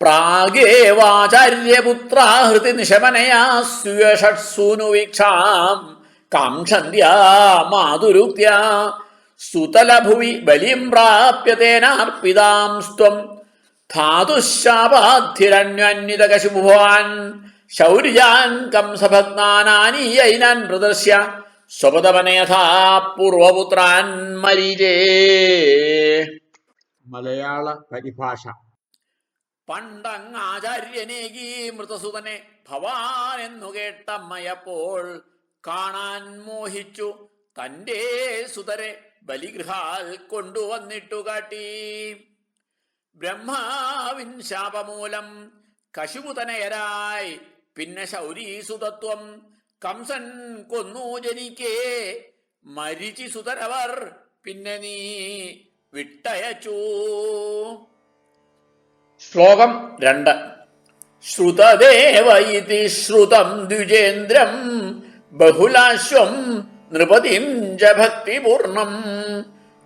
പ്രാഗേവാചാര്യപുത്രാഹൃതി നിശമനയാ സ്യൂഷട്സൂനുവീക്ഷാം കാംക്ഷന്ത്യാ മാതുരുക്യ സുതലഭുവി ബലിം പ്രാപ്യതേനാർപ്പിതാം സ്വം ധാതുശാപാധിരണ്യന്വിതകശുഭുവാൻ ശൗര്യാൻ കംസഭഗ്നാനീയൈനാൻ പ്രദർശ്യ. സ്വപതമനയഥാ പൂർവപുത്രാൻ മരീരേ മലയാള പരിഭാഷ. പണ്ടങ്ങാചാര്യനേകി മൃതസുതനെ ഭവാൻ എന്നു കേട്ടമ്മയപ്പോൾ കാണാൻ മോഹിച്ചു. തന്റെ സുതരെ ബലിഗൃഹാൽ കൊണ്ടുവന്നിട്ടു കാട്ടി. ബ്രഹ്മാവിൻ ശാപമൂലം കശുപുതനയരായി പിന്നെ ശൗരീസുതത്വം കംസൻ കൊന്നു ജനിക്കേ. മരിച്ചി സുതരവർ പിന്നെ നീ വിട്ടയച്ചു. ശ്ലോകം രണ്ട്. ശ്രുതദേവ ഇതി ശ്രുതം ദ്വിജേന്ദ്രം ബഹുലാശ്വം നൃപതിം ച ഭക്തിപൂർണം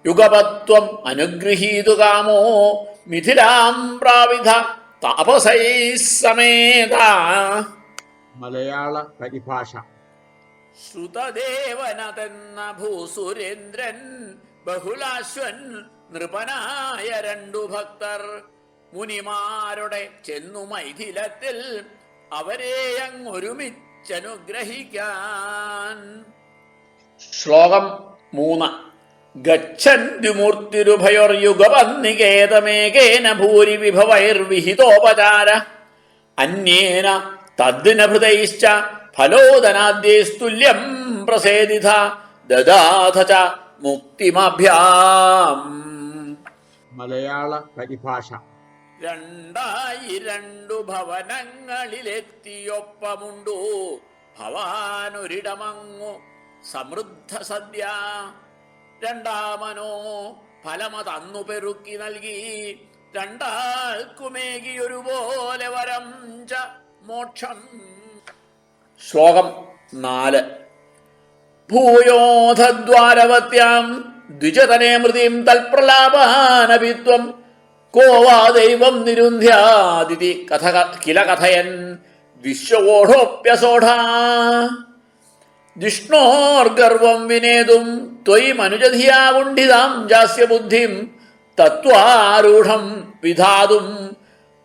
യുഗപത്വം അനുഗൃഹീതു കാമോ മിഥിലാം പ്രാവിധ താപസൈ സമേത. മലയാള പരിഭാഷ. ശ്രുതദേവനതെന്ന ഭൂസുരേന്ദ്രൻ ബഹുലാശ്വൻ നൃപനായ രണ്ടു ഭക്തർ മുനിമാരുടെ ചെന്നു മൈഥിലത്തിൽ അവരെ അങ്ങൊരുമിച്ചനുഗ്രഹിക്കാൻ ശ്ലോകം മൂന്ന്. ഗച്ഛന്തിമൂർത്തിരുഭയോർയുഗപന്നികേതമേകേന ഭൂരി വിഭവൈർവിഹിതോപചാര അന്യേന തദ്ദിനഭൃതൈശ്ച ഫലോദനാദ്യൈസ്തുല്യം പ്രസേദിത. ദദാഥ ച മുക്തിമഭ്യാം. മലയാള പരിഭാഷ. രണ്ടായി രണ്ടു ഭവനങ്ങളിലെത്തിയൊപ്പമുണ്ടു. ഭവാനൊരിടമങ്ങു. സമൃദ്ധ സദ്യ. രണ്ടാമനോ ഫലമതന്നു പെറുക്കി നൽകി. രണ്ടാൾക്കുമേകിയൊരുപോലെ വരം മോക്ഷം. ശ്ലോകം നാല്. ഭൂയോധദ്വാരവത്യാം ദ്വിജതനേ മൃതിം തൽപ്രലാപാനപിത്വം കോ വാ ദൈവം നിരുന്ധ്യാദിതി കഥ കില കഥയൻ വിശ്വവോഢോപ്യസോഢാ ജിഷ്ണോർഗർവം വിനേതും ത്വയി മനുജധിയാവുണ്ഠിതാം ജാസ്യബുദ്ധിം തത്വാരൂഢം വിധാതും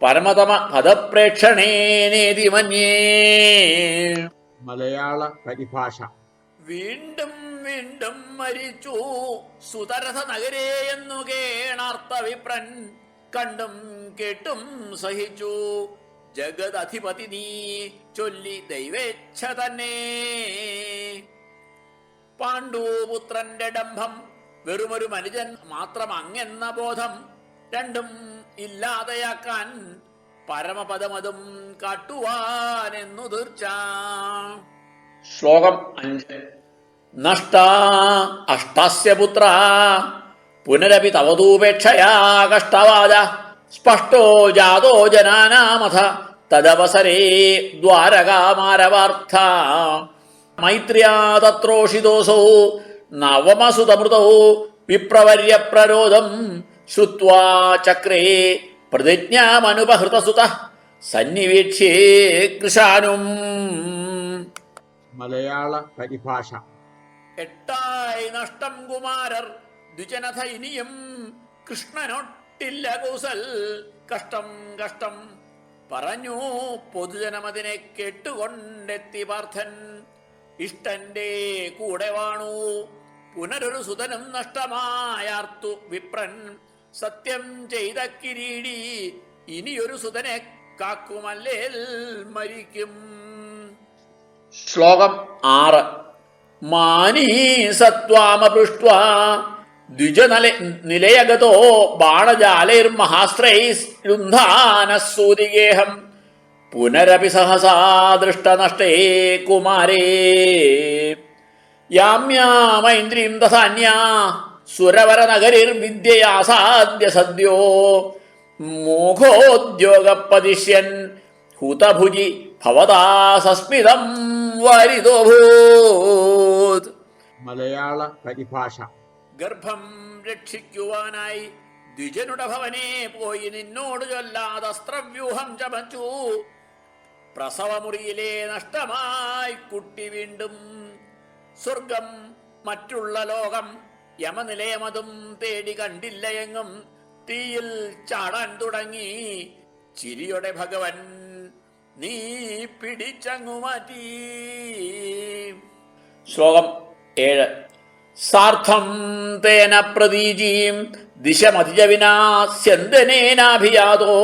പരമതമ പദപ്രേക്ഷണേനേതി മന്യേ. മലയാള പരിഭാഷ. വീണ്ടും വീണ്ടും മരിച്ചു സുതരഥ നഗരേ എന്നു കേണാർത്ഥ വിപ്രൻ. കണ്ടും കേട്ടും സഹിച്ചു. ജഗദധിപതി നീ ചൊല്ലി ദൈവേച്ഛ തന്നെ. പാണ്ഡുപുത്രന്റെ ഡംഭം വെറുമൊരു മനുജൻ മാത്രം അങ്ങെന്ന ബോധം രണ്ടും ഇല്ലാതെയാക്കാൻ പരമപദമതും കാട്ടുവാനെന്നു തീർച്ച. ശ്ലോകം അഞ്ച്. നഷ്ട അഷ്ടാസ്യ പുത്ര പുനരപി തവതൂപേക്ഷയാ കഷ്ടവാദ സ്പഷ്ടോ ജാതോ ജനാനാമഥ. തദവസരേ ദ്വാരകാമാരവാർത്ഥ. മൈത്ര്യാ തത്രോഷിതോസോ നവമസുതമൃതോ. വിപ്രവർയപ്രരോധം ശ്രുവാ ചക്രേ പ്രതിജ്ഞാമനുപഹൃതസുത. സന്നിവീക്ഷ്യേ കൃഷാനും മലയാള പരിഭാഷ. എട്ടായി നഷ്ടം കുമാരർ. ദ്വിജനഥ ഇനിയും കൃഷ്ണനൊട്ടില്ല കൂസൽ. കഷ്ടം കഷ്ടം. പറഞ്ഞു പൊതുജനമതിനെ കേട്ടുകൊണ്ടെത്തി പാർത്ഥൻ. ഇഷ്ടന്റെ കൂടെ വാണു. പുനരൊരു സുതനും നഷ്ടമായാർത്തു വിപ്രൻ. സത്യം ചെയ്ത കിരീടി ഇനിയൊരു സുതനെ കാക്കുമല്ലേൽ മരിക്കും. ശ്ലോകം ആറ്. മാനീ സത്വാമപൃഷ്ട്വാ. ദ്വിജനല നിലയഗതോ ബാണജാലൈർമഹാസ്ത്രൈരുന്ധാനസൂതിഗേഹം പുനരപി സഹസാ ദൃഷ്ടനഷ്ടേ കുമാരേ. യാമ്യാമൈന്ദ്രീം തഥാന്യാ സുരവരനഗരിർവിദ്യയാസാദ്യ സദ്യോ. മോഘോദ്യോഗപതിഷ്യൻ ഹുതഭുജി ഭവതാ സസ്മിതം വരിതോഭൂത്. മലയാള പരിഭാഷ. ഗർഭം രക്ഷിക്കുവാനായി ദ്വിജനുടെ ഭവനെ പോയി നിന്നോട് ചൊല്ലാതെ അസ്ത്രവ്യൂഹം ചമച്ചു. പ്രസവമുറിയിലെ നഷ്ടമായി കുട്ടി വീണ്ടും സ്വർഗം മറ്റുള്ള ലോകം യമനിലയമതും തേടി കണ്ടില്ല എങ്ങും തീയിൽ ചാടാൻ തുടങ്ങി. ചിരിയുടെ ഭഗവൻ നീ പിടിച്ചങ്ങു മാറ്റി. ശ്ലോകം ഏഴ്. സാർത്ഥം തേന പ്രതീജീം ദിശമതിജവിനാസ്യന്തനേനാഭിയാതോ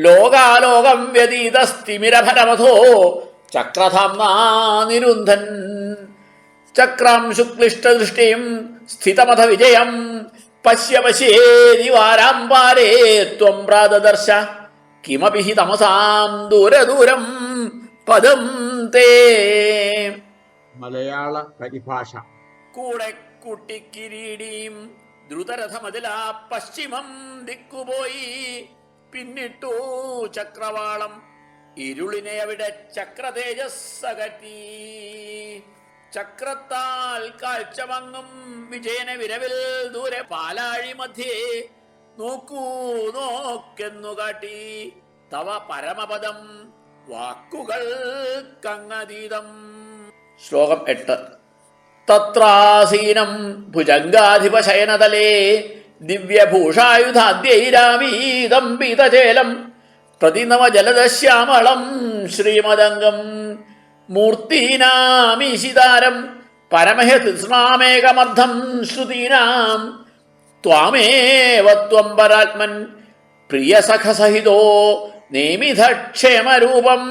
ലോകാലോകം വ്യതീതസ്തിമിരഭരമധോ ചക്രധാംനാ നിരുന്ധൻ. ചക്രം ശുക്ലിഷ്ടദൃഷ്ടിം സ്ഥിതമഥ വിജയം പശ്യ പശ്യേതിവാരാംബാരേ ത്വം പ്രാതദർശ. കിമപി ഹി തമസാം ദൂരദൂരം പദം തേ. മലയാള പരിഭാഷ. കൂടെ കുട്ടിക്കിരീടിയും ദ്രുതരഥമതിലാ പശ്ചിമം ദിക്കുപോയി. പിന്നിട്ടു ചക്രവാളം ഇരുളിനെ അവിടെ ചക്രതേജസ്സകറ്റി. ചക്രത്താൽ കാഴ്ച വങ്ങും വിജയന വിരവിൽ ദൂരെ പാലാഴി മധ്യേ നോക്കൂ നോക്കെന്നു കാട്ടി. തവ പരമപദം വാക്കുകൾ കങ്ങതീതം. ശ്ലോകം എട്ട്. തത്രാസീനം ഭുജംഗാധിപശയനതലേ ദിവ്യഭൂഷായുധാദ്യൈരാമീതംബിതചേലം പ്രതിനവജലദശ്യാമളം ശ്രീമദംഗം മൂർത്തീനാമീശിതാരം പരമഹൃതൃഷ്ണാമേകമർദ്ധം ശ്രുതീനാം ത്വാമേവ ത്വം പരാത്മൻ പ്രിയസഖസഹിതോ നേമിധക്ഷേമരൂപം.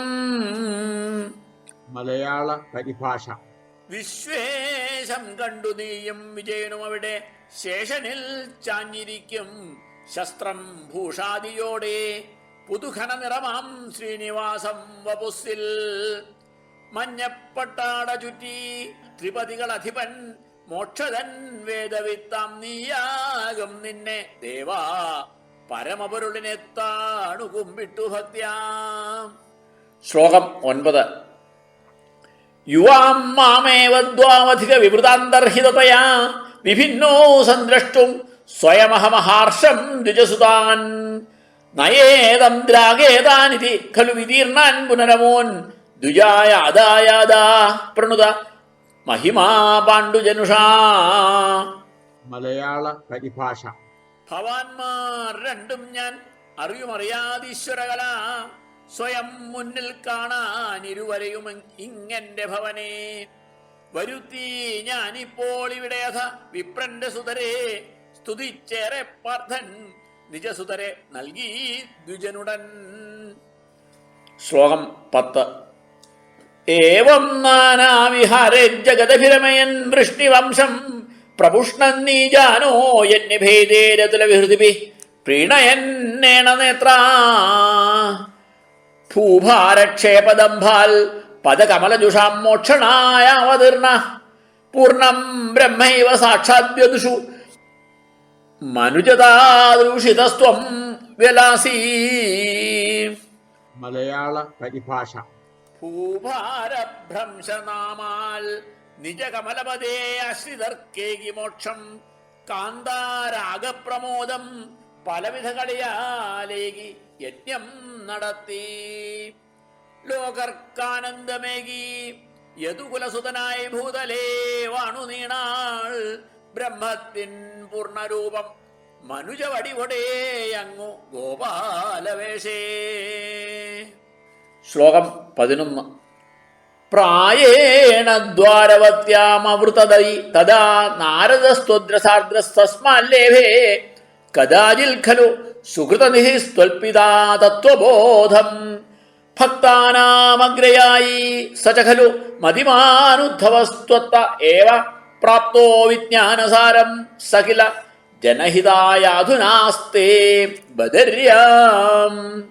മലയാള പരിഭാഷ. വിശ്വേശം കണ്ടു നീയും വിജയനും അവിടെ. ശേഷനിൽ ചാഞ്ഞിരിക്കും ശസ്ത്രം ഭൂഷാദിയോടെ. പുതുഘന നിറമാം ശ്രീനിവാസം വപുസിൽ മഞ്ഞപ്പട്ടാട ചുറ്റി ത്രിപതികൾ അധിപൻ മോക്ഷതൻ വേദവിത്താം നീയാകും നിന്നെ. ദേവാ പരമപൊരുളിനെ താണു കുമ്പിട്ടു ഭക്ത്യാം ശ്ലോകം ഒൻപത്. യുവാം മാമേവ ദ്വാമധിക വിവൃതാന്തർഹിതതയാ വിഭിന്നോ സന്ദ്രഷ്ടും സ്വയമഹമഹാർഷം ദ്വിജസുതാൻ. നയേതം ദ്രാഗേതാനിതി ഖലു വിതീർണാൻ പുനരമോൻ. ദ്വിജായ അദായാദാ പ്രണുത മഹിമാ പാണ്ഡുജനുഷാ. മലയാള പരിഭാഷ. ഭവാൻമാർ രണ്ടും ഞാൻ അറിയുമറിയാതീശ്വരകല. സ്വയം മുന്നിൽ കാണാൻ ഇരുവരെയും ഇങ്ങന്റെ ഭവനെ. വരുത്തി ഞാനിപ്പോൾ ഇവിടെ അഥ വിപ്രന്റെ സുതരെ. സ്തുതിച്ചേറെ പാർത്ഥൻ നിജസുതരെ നൽകി ദ്വിജനുടൻ. ശ്ലോകം പത്ത്. ഏവം നാനാവിഹാരേ ജഗദഭിരമയൻ വൃഷ്ണിവംശം പ്രപുഷ്ണൻ നീ ജാനോ യജ്ഞഭേദേരതുല വിഹൃതിഭി പ്രീണയന്നേണ നേത്രാ. ഭൂഭാരക്ഷേപദംഭാൽ പദകമലജുഷാം മോക്ഷണായ അവതീർണ പൂർണം ബ്രഹ്മൈവ സാക്ഷാദ്യദുഷു മനുജതാദൃഷിതസ്ത്വം വിലാസീ. മലയാള പരിഭാഷ. ഭൂഭാരഭ്രംശനാമാൽ നിജകമലപദേ അശ്രിതർക്കേകി മോക്ഷം. കാന്താരാഗപ്രമോദം പലവിധ കളിയാലേകി യജ്ഞം നടത്തി. ലോകർക്കാനന്ദമേകി. യദുകുലസുതനായി ഭൂതലേ വാണു നീണാൾ. ബ്രഹ്മത്തിൻ പൂർണരൂപം. മനുജവടിവൊടേ അങ്ങു ഗോപാലവേഷേ. ശ്ലോകം പതിനൊന്ന്. പ്രായേണ ദ്വാരവത്യാമൃതദൈ തദാ നാരദസ്ത്വദ്രസാർദ്രസ്തസ്മാല്ലേഭേ കദാചിൽ ഖലു സുഹൃതനിധി സ്വൽപിതാ തത്വബോധം. ഭക്താനാമഗ്രയായി സച ഖലു മതിമാനുദ്ധവസ്ത്വത്ത ഏവ പ്രാപ്തോ വിജ്ഞാനസാരം സകില ജനഹിതായാധുനാസ്തേ ബദര്യാം.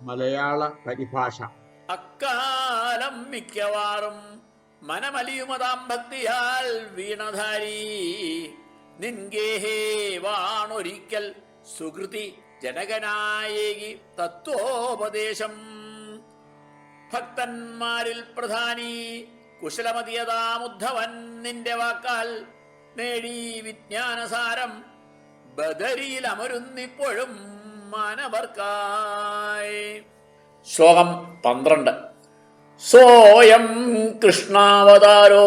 മലയാള പരിഭാഷ. അക്കാലം മിക്കവാറും മനമലിയുമതാം ഭക്തിയാൽ വീണധാരി. നിൻഗേഹേ സുഹൃതി ജനകനായേകി തത്വോപദേശം. ഭക്തന്മാരിൽ പ്രധാനി കുശലമതിയതാമുദ്ധവൻ നിന്റെ വാക്കാൽ നേടി വിജ്ഞാനസാരം ബദരിയിൽ അമരുന്നിപ്പോഴും മാനവർക്കായി. ശ്ലോകം പന്ത്രണ്ട്. സോയം കൃഷ്ണാവതാരോ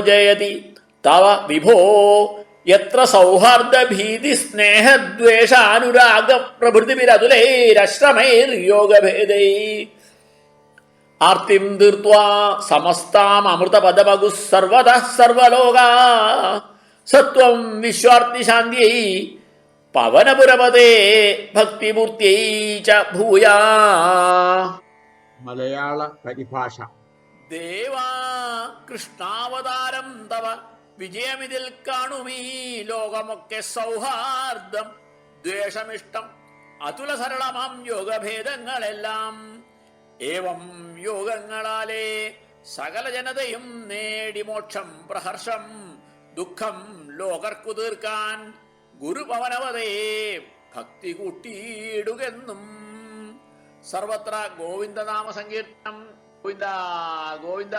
ജയതി. തവ വിഭോ എത്ര സ്നേഹദ്വേഷ അനുരാഗ പ്രഭൃതിരതുലൈരശ്രമൈർയോഗഭേദൈ ആർത്തിം തീർത്വാ സമസ്താം അമൃതപദമകു സർവത സർവലോക. സത്വം വിശ്വാർത്തി ശാന്തിയൈ പവനപുരപദേ ഭക്തിമൂർത്തിയൈ ച ഭൂയാ. മലയാള പരിഭാഷ. ദേവാ കൃഷ്ണാവതാരം തവ. വിജയമിതിൽ കാണുമീ ലോകമൊക്കെ സൗഹാർദ്ദം ദ്വേഷമിഷ്ടം അതുല സരളമാം യോഗഭേദങ്ങളെല്ലാം. ഏവം യോഗങ്ങളാലേ സകല ജനതയും നേടി മോക്ഷം പ്രഹർഷം ദുഃഖം ലോകർക്കു തീർക്കാൻ ഗുരുഭവനവതയെ ഭക്തി കൂട്ടിയിടുകെന്നും സർവത്ര ഗോവിന്ദനാമ സങ്കീർത്തനം ഗോവിന്ദ ഗോവിന്ദ.